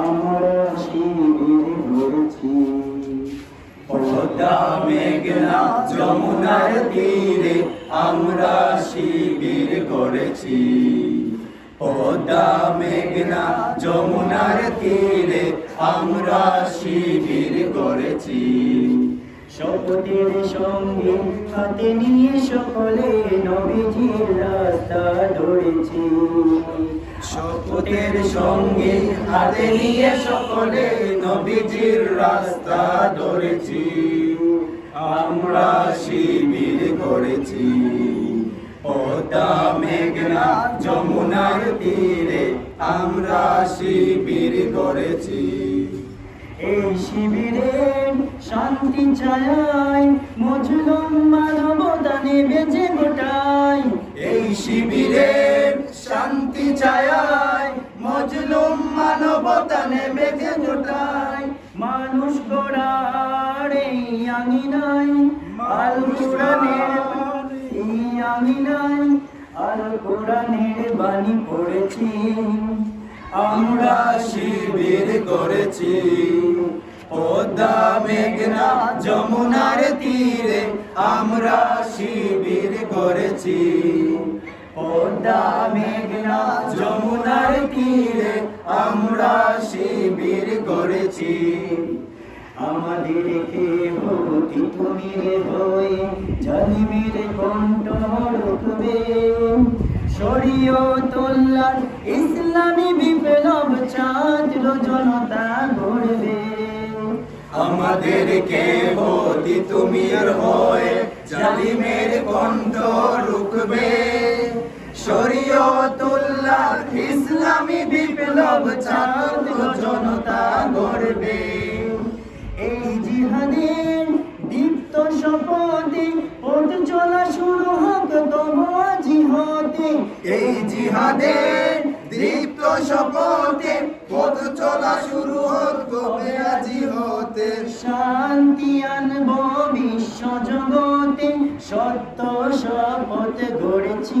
আমরা শিবির পদ্মা মেঘনা যমুনার তীরে আমরা শিবির গড়েছি পদ্মা মেঘনা যমুনার তীরে আমরা শিবির গড়েছি শপথের সঙ্গে হাতে নিয়ে সকলে নবীজির রাস্তা ধরেছি। শপথের সঙ্গে হাতে নিয়ে সকলে নবীজির রাস্তা ধরেছি। আমরা শিবির করেছি। পদ্মা, মেঘনা, যমুনার তীরে আমরা শিবির করেছি। এই শিবিরে শান্তি চায় মজলুম মানবতা নেবে যে গোটায় এই শিবিরের শান্তি চায় মজলুম মানবতা নেবে যে জোটায় মানুষ গড়ার এই আঙিনায় আল কোরআনের এই কোরআনের বাণী পড়েছি। আমরা শিবির করেছি, পদ্মা মেঘনা যমুনার তীরে আমরা শিবির করেছি। পদ্মা মেঘনা যমুনার তীরে আমরা শিবির করেছি। আমাদের কে ভূতি তুমি হয়ে জালিমের কণ্ঠ রুখবে শরীয়তুল্লাহ ইসলামী বিপ্লব ছাত্র জনতা গড়বে। আমাদেরকে হতি তুমি হয়ে জালিমের কণ্ঠ রুখবে শরীয়তুল্লাহ ইসলামী বিপ্লব ছাত্র জনতা গড়বে। এই জিহাদের দীপ্ত শপথে পথ চলা শুরু হোক তবু আজি এই জিহাদের দীপ্ত শপথে পথ চলা শুরু হোক কবে আজি হতে শান্তি আনব বিশ্ব জগতে সত্য শপথ গড়েছি।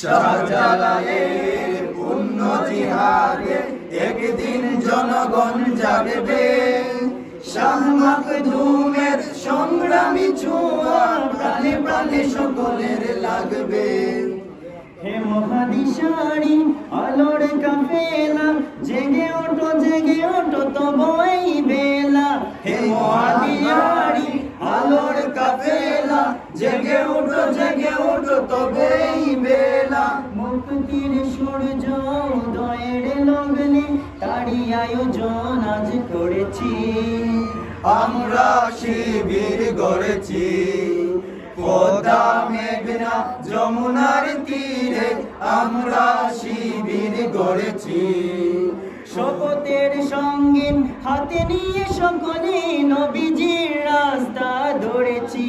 শাহজালালের জিহাদে একদিন জনগণ জাগবে। শাহ মাকদুমের সংগ্রামী ছোঁয়া প্রাণে প্রাণে সকলের লাগবে। হে মহাদিশারি আলোর কাফেলা ওঠো তবেই বেলা। মুক্তির সূর্য উদয়ের লগ্নে তারি আয়োজন আজ করেছি। আমরা শিবির গড়েছি। পদ্মা মেঘনা যমুনার তীরে আমরা শিবির গড়েছি। শপথের সঙ্গে হাতে নিয়ে সকলে নবীজির রাস্তা ধরেছি।